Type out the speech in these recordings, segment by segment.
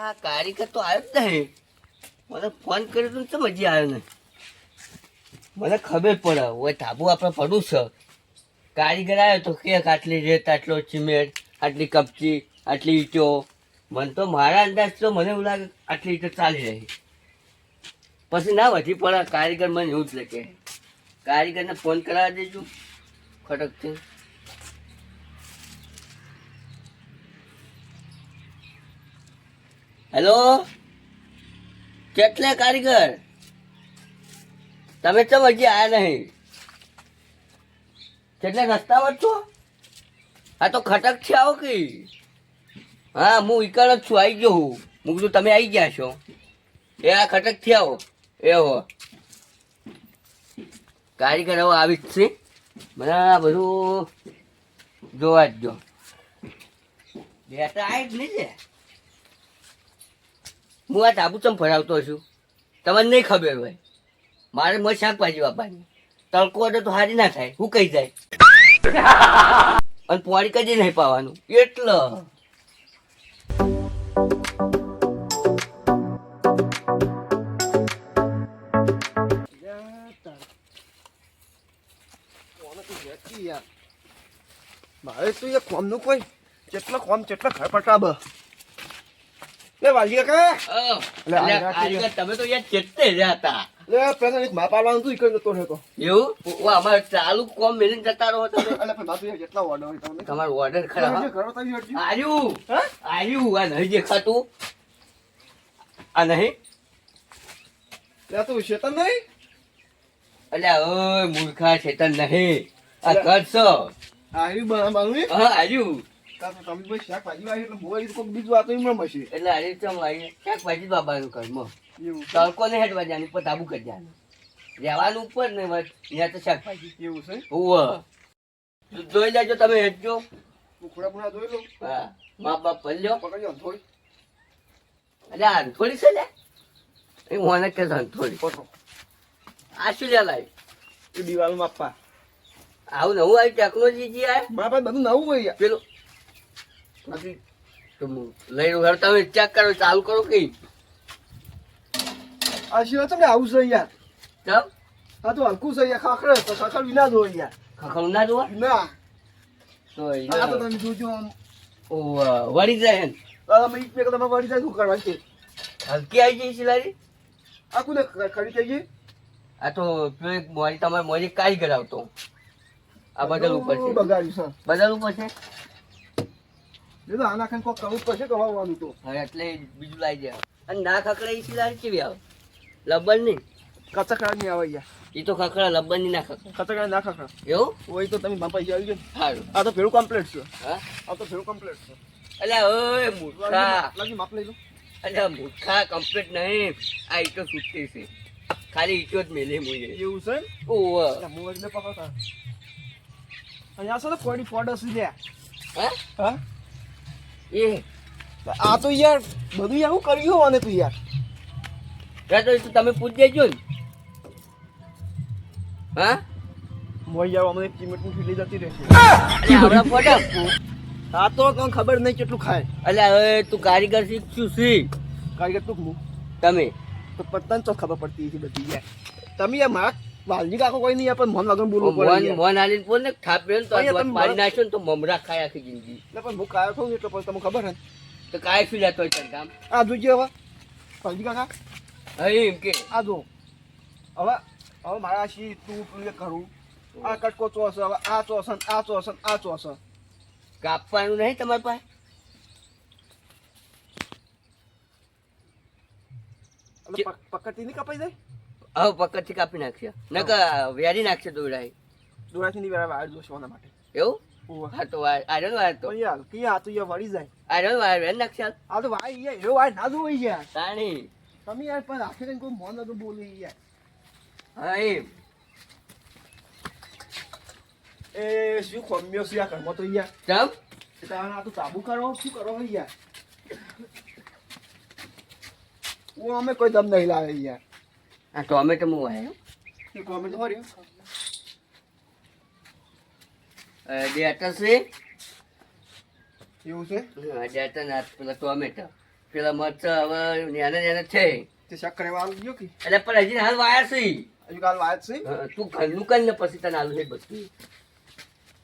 આ કારીગર તો આવ્યો જ નહીં. મને ફોન કર્યો તો કેમ હજી આવ્યો નહીં. મને ખબર પડે હવે ધાબુ આપણે પડું છે. કારીગર આવ્યો તો કે આટલી રેત, આટલો સિમેન્ટ, આટલી કપચી, આટલી ઈંટો. મને તો મારા અંદાજ તો મને એવું લાગે આટલી ઈંટો ચાલી રહી. પછી ના વધી પડે, કારીગર મને એવું જ લખે કારીગરને ફોન કરાવી દેજો. ખટકથી હેલો? કેટલે કારીગર? તમે તો હજી આવ્યા નહીં. કેટલે રસ્તા જ છો? હા તો ખટક છે આવો કે? હા, હું ઈકડ જ છું આવી ગયો હું. હું તમે આવી ગયા છો. એ આ ખટકથી આવો. એ હો. કારીગર હવે આવી જ છે. મને આ બધું જોવા જ જો બેટા આવી જ નહીં છે? હું આ તાબુ ચમ ફરાવતો છું? તમને નહીં ખબર હોય. મારે મને શાકભાજી વાપરવાની. તડકો હતો તો હારી ના થાય. હું કહી જાય. અને પોણી કદી નહીં પાવાનું. એટલે. મારે તો એ કોમનું કોઈ? જેટલો કોમ જેટલા ઘર પટાબ લે વાલી કાકા લે, આ તમે તો યાર ચેતે રહ્યા હતા. લે પેલા એક માપા આલવાનું તું ઈકડ જતો રહેતો. એવું? ઓ, અમારે ચાલુ કોમ મેલીને જતા રહો તમે. અલે પણ માતું કેટલા ઓર્ડર હોય તમને. તમારો ઓર્ડર ખરાબ તારી હટજી આર્યું. હા? આર્યું આ નહીં દેખાતું. આ નહીં? લે તું શેતન નહીં? અલ્યા ઓય મૂર્ખા શેતન નહીં. આ કરશો છો. આયુ હા આર્યું. તમે ભાઈ શાકભાજી વાવી એટલે કોઈ બીજું આતો એમ મળશે. એટલે આર્યું ચમ આવી શાકભાજી બાબાનું ઘરમાં. એવું તડકો ને હેઠવા જવાનું ઉપર તાબુ કરી જવાનું રહેવાનું ઉપર ને ત્યાં તો શાકભાજી. એવું છે? હોવ જોઈ લેજો તમે હેઠજો હું ખોડા જોઈ લઉં હા મા બાપ ભલ્યો પકડ્યો થોડી અરે છે ને? એ મને કે થોડી પકડો આ શું લે લાવી? એ દિવાલ માપા આવું નવું આવી ટેકનોલોજી જે આ મારા પાસે બધું નવું હોય પેલું તો હું લઈ રહ્યો તમે ચેક કરો ચાલુ કરો કે? આ તમને આવું છે યાર. ચમ? હા તો હલકું છે યાર ખાખર તો ખાખર વિના જો યાર. ખખડું ના જો ના તો આ તો તમે જોજો આમ. ઓ વળી જાય ને આ તમે એક તમે વળી જાય શું કરવા છે? હલકી આવી ગઈ સિલારી આ કોને ખરી થઈ ગઈ? આ તો એક મોરી તમારે મોરી કારીગર આવતો. આ બદલ ઉપર છે. બગાડ્યું છે. બદલ ઉપર છે? તો આના ખાન કોક કરવું પડશે કમાવાનું તો. હવે એટલે બીજું લાવી જાય અને ના ખખડા એ સિલારી કેવી આવે? લબન નહીં? કચકડા નહીં આવે યાર એ તો ખકડા લબન નહીં ના કચકડા ના ખકડા એવું? હોય તો તમે મારા પૈસા આવી ગયો સારું આ તો ભેળું કમ્પ્લીટ છે. હા? આ તો ભેળું કમ્પ્લીટ છે. અલ્યા ઓય મૂર્ખા. લાગી માપ લઈ લો. અલ્યા મૂર્ખા કમ્પ્લીટ નહીં. આ ઈટો છૂટતી છે. ખાલી ઈટો જ મેલે મુજે એવું છે ઓવ. મોબાઈલ ને પકડતા. અહીંયા છે ને કોઈની ફોટો સુધી હા? હા? એ. આ તો યાર બધું યાર હું કર્યું હોવાને તું યાર. તો તમે પૂછ દેજો ને. હા? મોય યાર અમને કિંમતની ફીલી જતી રહેશે. હમણાં ફોટા આ તો તને ખબર નહીં કેટલું ખાય. એટલે હવે તું કારીગર શીખશું શીખ કારીગર તું તમે? તો પતન તો ખબર પડતી હતી બધી યાર. તમે યાર મારા વાલજી કાકો કોઈ નહીં પણ મન વગર બોલવું પડે મોન. મોન આલીને બોલ ને થાપ્યો ને તો મારા- નાખ્યો ને તો મમરા ખાય આખી જિંદગી. એટલે પણ હું કાયો ને એટલે પછી તમને ખબર હે? તો કાય શું લેતો હોય કામ આ જોઈજો હવે. વાલજી કાકા હા એમ કે. આ જો. હવે હવે મારા શી તું એ કરું આ કટકો ચોસ હવે આ ચોસન આ ચોસન આ ચોસન કાપવાનું નહીં તમારી પાસે? પક- પકડતી નહીં કપાઈ જાય? હવે પકડથી કાપી નાખશે નકર વેરી નાખશે દોડાય દોરાથી નહીં વેરા આડ જોશવાના માટે. એવું? હા તો આયરન વાયર તો. યાર કે આ તો યાર વળી જાય. આયરન વાયર વેર નાખશે. આ તો ભાઈ યાર એવો ભાઈ ના જોઈ યાર. તાણી. તમે યાર પણ આખરે કોઈ મોન નતું બોલી યાર. હા એમ. એ શું ખોમ્યો શું આ ઘરમાં તો યાર? ચમ? એટલે તો તાબુ કરો શું કરો યાર? હું અમે કોઈ દમ નહીં લાવે યાર. આ ટોમેટો હું. વાયો એ કોમેન્ટ હોર્યો ડેટા છે? એવું છે? હા ડેટા ના પેલા ટોમેટો. પેલા મરચ હવે નેના નેના છે. તે શાક વાળ ગયો કે? એટલે પણ હજી હાલ વાયા છે. હજુ કાલ વાત છે? હા, તું ઘરનું કર ને પછી તને આલુ છે બધું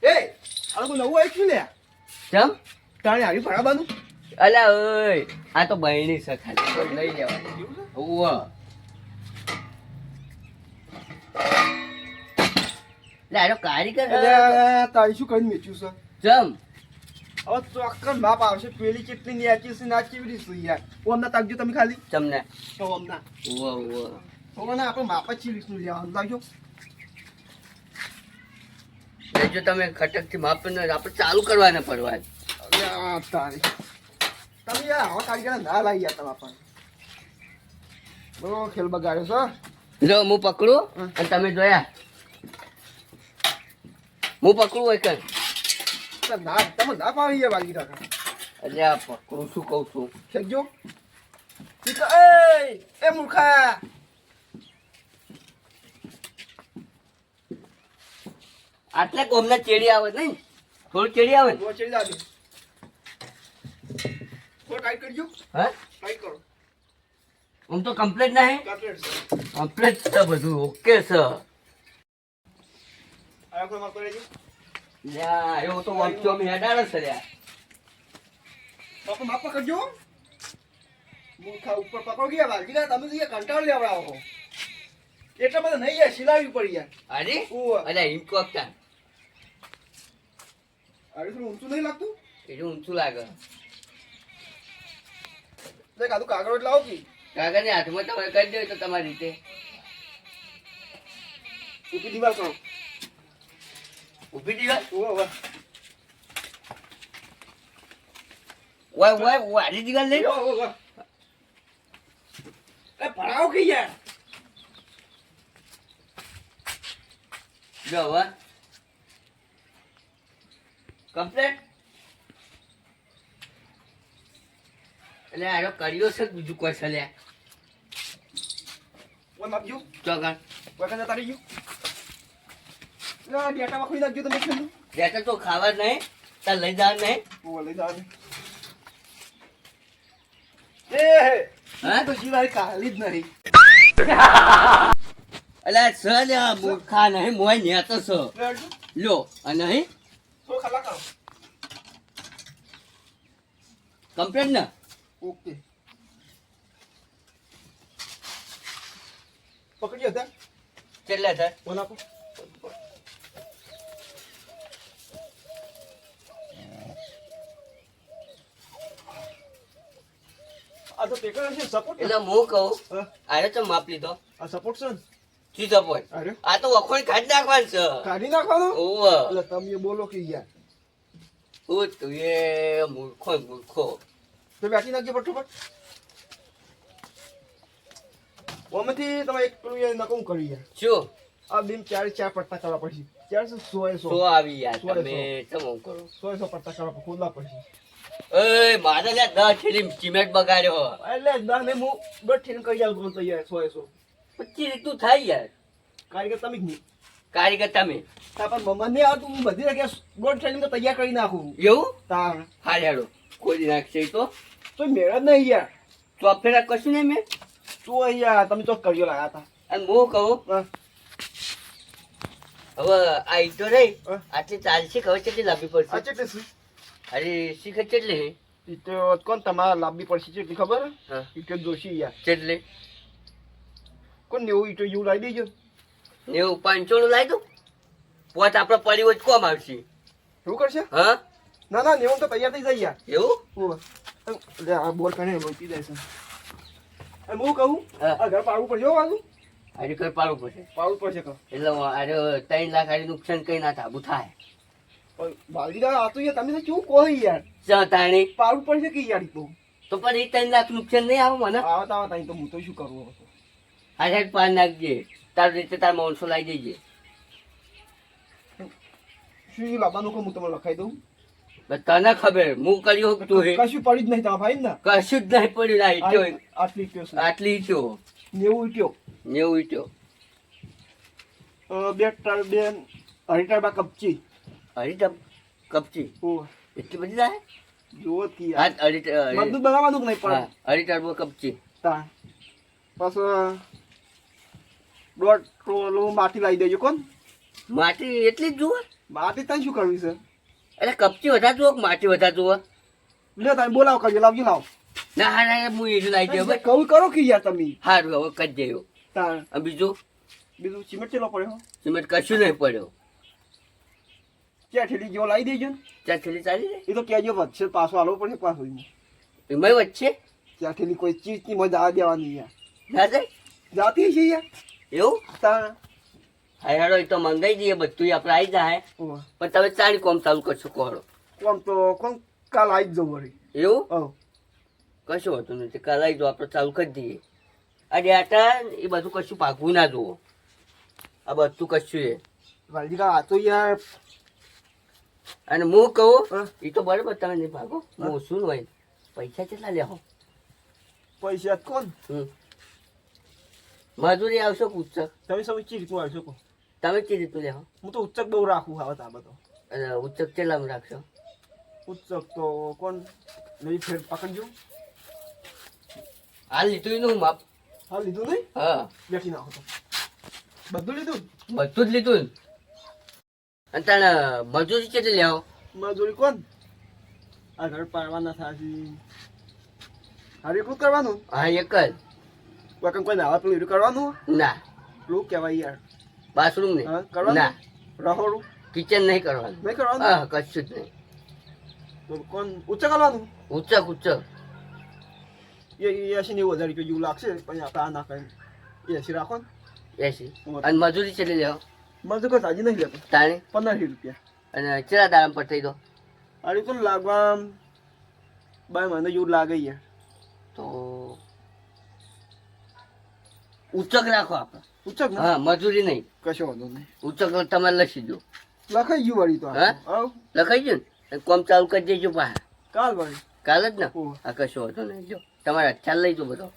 એ આલુ નવું આવ્યું લે જમ તાણે આવી ભરાબાનું અલ્યા ઓય આ તો બહેણી છે ખાલી. લઈ લેવાની. છે? ઓવ લે આનો કારીગર તારી શું કરીને મેચ્યું છે? જમ. હવે ચોક્કસ બાપ આવશે. પેલી કેટલી નેચી છે ના કેવી રીતે છે યાર ઓ અમને તાકજો તમે ખાલી. તમને તો અમને ઓવ ઓવ તો આપણે લેવાનું લાગજો જો. તમે ખટકથી માપ ને આપણે ચાલુ કરવાના પડવા તારી. તમે યાર આવા કારીગર ના લાવી ગયા તમે આપણને. બરો ખેલ બગાડ્યો છે જો હું પકડું અને તમે જોયા. હું પકડું હોય કઈ ના તમે ના પાવી યાર વાગી રાખા. અલ્યા પકડું શું કહું છું? સમજો એ એ મૂર્ખા. આટલે કોમના ચેડી આવે નહીં? થોડું ચેડી આવે ને? ચડી કરજો. હા? ટાઈટ કરો. આમ તો કમ્પ્લીટ નહીં? કમ્પ્લીટ છે. બધું. ઓકે છે આ કોઈ માપ કરી લ્યા એવું તો વાંચો મેં છે લ્યા. બાપુ માપ કરજો. મૂર્ખા ઉપર પકડો ગયા વાગી તમે તો કંટાળ લેવડાવો એટલા બધા નહીં યાર સિલાવી પડી યાર. અરે ઊંચું નહીં લાગતું? એટલું ઊંચું લાગે. દેખ આ તો કાગળ એટલે આવો કે. કાગળની હાથમાં તમે કરી દો તો તમારી રીતે. ઊંચી દિવાલ કરો. ઊભી દીવા ઓવે ઓવે વાય વાય દીવાલ લઈ લો. ઓવે ઓવે એ ભરાવો કે યાર? જો હવે. કમ્પ્લીટ એટલે આનો કર્યો છે બીજું કોઈ છે લ્યા? ઓય માપજો ચોગણ ઓય તારી ગયું. ના ખોઈ નાખજો તમે ખેલું બેટા તો ખાવા નહીં તાર લઈ જવા નહીં. ઓવે લઈ જાવ એ હા. તો સિલાઈ કાલી જ નહીં. એટલે સ લ્યા મૂર્ખા નહીં મોય નેતો છો. લેડજો લ્યો અને નહીં તો ખાલા કરો. કમ્પ્લીટ ને? ઓકે. પકડ્યો હતા કેટલા થાય ફોન આ તો પેકર છે સપોર્ટ એટલે હું કહું આરે તો માપ લીધો? આ સપોર્ટ છે શું સપોર્ટ અરે આ તો વખોણ કાઢી નાખવાનું છે. કાઢી નાખવાનો? ઓવ એટલે તમે બોલો કે યાર. ઓ તું એ મૂર્ખો મૂર્ખો. તો બેઠી નાખજો ફટોફટ. ઓમાંથી તમે એક પેલું નકમ કરી યાર. શું? આ બીમ ચાર ચાર પટ્ટા કરવા પડશે. ચાર સો સો આવી યાર તમે આમ કરો સો એ સો પટ્ટા કરવા ખોદવા પડશે એ મારે લ્યા દસ થેલી સિમેન્ટ બગાડ્યો એટલે દસ ને હું દોઢ ઠેલ કરી જાઉં બોલતો યાર સો એ સો પચીસ રીતું થાય યાર કારીગર તમે જ નહીં કારીગર તમે તાર પણ મને આવતું હું બધી જગ્યાએ દોઢ તો તૈયાર કરી નાખું એવું તાર હા હેડો કોઈ નાખશે તો તો મેળ જ નહીં યાર ચોફેરા કશું નહીં મેં તો યાર તમે તો કર્યો લાયા હતા અને હું કહું. હવે આ ઈટો રહી હા. આટલી ચાલશે કે કેટલી લાંબી પડશે? ચેટલી છે? અરે શીખર કેટલી? ઈ તો કોણ તમારા લાંબી પડશે ચેટલી ખબર? હા. ઈ તો દોશી યાર. કેટલી? કોણ નેવું ઈ તો એવું લાવી દેજો? નેવું પાંચોનું લાવી દઉં? પોત આપણે પડી તો કોમ આવશે? એવું કરશે? હા? ના ના નેવું તો તૈયાર થઈ જાય યાર. એવું. લે આ રોકી દે છે. હું કહું. આ ઘર પાડવું પડશે બાજુ આજે કઈ પાડવું પડશે? પાડવું પડશે એટલે અરે ત્રણ લાખ આજે નુકસાન કઈ ના થાબુ થાય. ભાગીદાર આ તો યાર તમે તો શું કહો યાર? ચ તાણી. પાડવું પડશે કે યાર તો? તો પણ એ ત્રણ લાખ નુકસાન નહીં આવે મને? આવત આવત અહીં તો હું તો શું કરું? આ સાઈડ પાર નાખજે. તાર રીતે તાર માણસો લાવી દેજે. શું લાવવાનું કહું હું તમને લખાઈ દઉં? તને ખબર હું કર્યું તું કશું પડી જ નહીં તમારા ભાઈ ને? કશું જ નહીં પડ્યું આટલી આટલી ઈટો નેવું ઈટ્યો નેવું ઈટો. બે બે અઢી કપચી. હરી કપચી? ઓવે. એટલી બધી થાય જુઓ કી હા અઢી ટ- બનાવવાનું નહીં પણ? અઢી કપચી. તા પાછું દોઢ ટોલો માટી લાવી દેજો કોણ? માટી એટલી જ જુઓ? માટી ત્યાં શું કરવી છે? એટલે કપચી વધારે જુઓ માટી વધારે જુઓ? લે તમે બોલાવો કરજો લાવજો લાવ. ના હા ના હું એ લાવી દઉં કહું કરો કે યાર તમે. સારું હવે કરી દેવું તાર અને બીજું? બીજું સિમેન્ટ ચેલો પડ્યો? સિમેન્ટ કશું નહીં પડ્યો. ક્યાં ઠેલી જેવો લાવી દેજો ને. થેલી ચાલી જાય? એ તો કહેજો વધશે પાછો આલો પડે પાછો એમાં. એમાં વચ્ચે ત્યાં ઠેલી કોઈ ચીજની મજા આ દેવાની યાર. જાય? જાતી છે યાર. એવું? તાણ. હા એ તો મંગાઈ દઈએ બધું આપણે આવી જાય. પણ તમે ચાલી કોમ ચાલુ કરશો કોડો કોમ તો કોમ કાલ આવી જ જવું એવું? કશું હોતું નથી કાલ આવી જાઓ આપણે ચાલુ કરી દઈએ. આ ડેટા એ બધું કશું પાકવું ના જુઓ. આ બધું કશું એ વાલજી કા આ તો યાર અને હું કહું. એ તો બરાબર તમે નહીં ભાગો. હું. શું હોય? પૈસા કેટલા લેહો પૈસા કોણ? મજૂરી આવશો કે ઉચ્ચક તમે સૌ ચી રીતનું આવશો કો તમે ચી રીતનું લેહો હું? તો ઉચ્ચક બહુ રાખું આવે આ બધો અને ઉચ્ચક કેટલામાં રાખશો? ઉચ્ચક તો કોણ? નહીં ફેર પકડજો. હાલ લીધું એનું માપ. હા લીધું નહીં? હા. બેઠી નાખો તો. બધું લીધું? બધું જ લીધું. અને મજૂરી કેટલી લેવો? મજૂરી કોણ? આ ઘર પાડવાના થાશે. હારી એટલું કરવાનું? હા એક જ. વકન કોઈ નાવા પેલું એટલું કરવાનું? ના. પેલું કહેવાય યાર. બાથરૂમ નહીં કરવાનું? ના. રહોડું? કિચન નહીં કરવાનું. નહીં કરવાનું? હા કશું જ નહીં. કોણ? ઉચ્ચ કરવાનું? ઉચ્ચક ઉચ્ચક. એ એસી નેવું હજાર રૂપિયા જેવું લાગશે પણ આપણે આ ના કરી એસી રાખો ને એસી અને મજૂરી કેટલી લેવો મજૂર કોઈ તાજી નહીં લેતો તાણી પંદરથી રૂપિયા અને કેટલા દાડામાં પટાઈ દો અરે તો લાગવા બાય મહિને જેવું લાગે યાર તો ઉચ્ચક રાખો આપણે ઉચ્ચક હા મજૂરી નહીં કશો વાંધો નહીં ઉચ્ચક તમે લખી દો લખાઈ ગયું વળી તો હા? લખાઈ ગયું ને કોમ ચાલુ કરી દેજો પા કાલ વળી કાલ જ ને. આ કશો વાંધો નહીં જો તમારે ખ્યાલ લઈ જો બધો.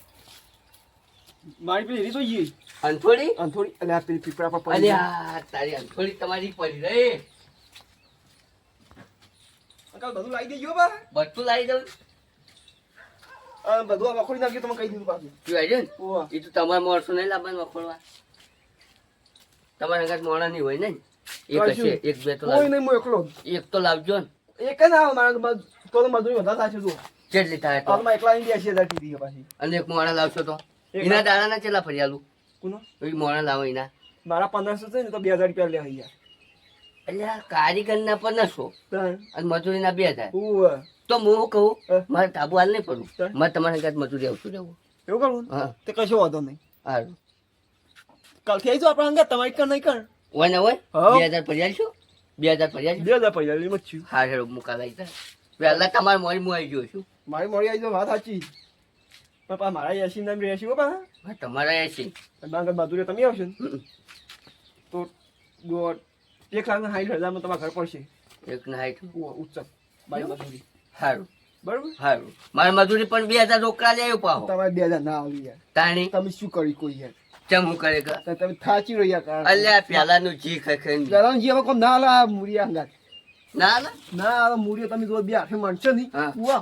મારી પેલી રીતો ઈ. અંથોડી? અને આ પેલી પીપળા પર પડી તારી અંથોડી તમારી પડી રહી. કાલ બધું લાવી દેજો બા. બધું લાવી દઉં. બધું આ વખોડી નાખ્યું તમે કહી દીધું પાછું. તું આવી ને એ તો તમારે માણસો નહીં લાવવાનું વખોડવા. તમારા ઘર મોણા નહીં હોય ને એક હશે એક બે તો કોઈ નહીં હું એકલો. એક તો લાવજો ને. એક ના આવે મારા તો મજૂરી વધારે થાય છે જો કેટલી થાય તો. હાલમાં એકલા ઇન્ડિયા છે હજાર કીધી પાછી. અને એક મોણા લાવશો તો? એના દાડાના કેટલા આલું? કોનો? એ મોણા લાવો એના મારા પંદરસો છે ને તો બે હજાર રૂપિયા લે અહીંયા એટલે કારીગરના પંદરસો અને મજૂરીના બે હજાર. તો હું કહું? મારે તાબુ હાલ નહીં પડવું. મારે તમારા ઘર મજૂરી આવતું રહેવું. એવું કરવું હા. તે કશો વાંધો નહીં. સારું કાલથી આવી જાઓ આપણે અંગે તમારી કર નહીં કર. હોય ને હોય? બે હજાર ફરિયાલ છો બે હજાર ફરિયાલ બે હજાર પૈસા એમ મચ્છું. હા હેડો મુકાલ આવી જાય પહેલા તમારે મોરી ગયો છું. મારી મળી આવી જાઓ વાત સાચી. પપ્પા મારા એસી નામ રહેશે હો પા. તમારા એસી બાંગત બાજુ તમે આવશો ને? તો એક લાખ ના સાઠ હજારમાં તમારા ઘર પડશે. એક ના ઓવા ઉચ્ચક બાઈ મજૂરી સારું બરાબર? સારું મારી મજૂરી પણ બે હજાર રોકડા લે આવ્યો પાહો. તમારે બે હજાર ના આવી યાર. તાણી? તમે શું કરી કોઈ યાર? ચમ કરે તમે થાચી રહ્યા અલ્યા પેલાનું જી ખખે પેલા જે હવે કોમ ના આલા મુરિયા અંગાત ના ના. ના હવે મૂડીઓ તમે જો બે હાથે મળશો નહીં.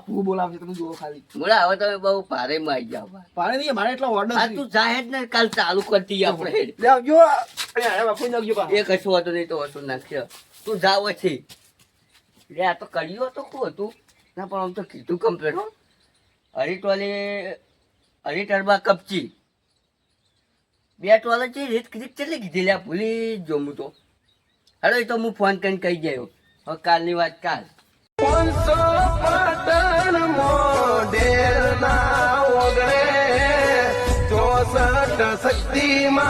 હું. બોલાવશે તમે જુઓ ખાલી. બોલા હવે તમે બહુ ભારે માં આવી જાવ પાડે નહીં મારે એટલા ઓર્ડર આ તું જાહેર ને કાલ ચાલુ કરતી આપણે લે આવજો. અરે બાપુ નાખજો પા એ કશું હતું નહીં તો વસ્તુ નાખશે તું જાવ છે લે આ તો કર્યું તો શું હતું? ના પણ આમ તો કીધું કમ્પ્લેટ અઢી ટોલે અઢી ટરબા કપચી. બે ટોલે છે રીત કેટલી કીધી લે ભૂલી જ હું તો. એ તો હું ફોન કરીને કહી ગયો હવે કાલની વાત કાલ. શક્તિમાં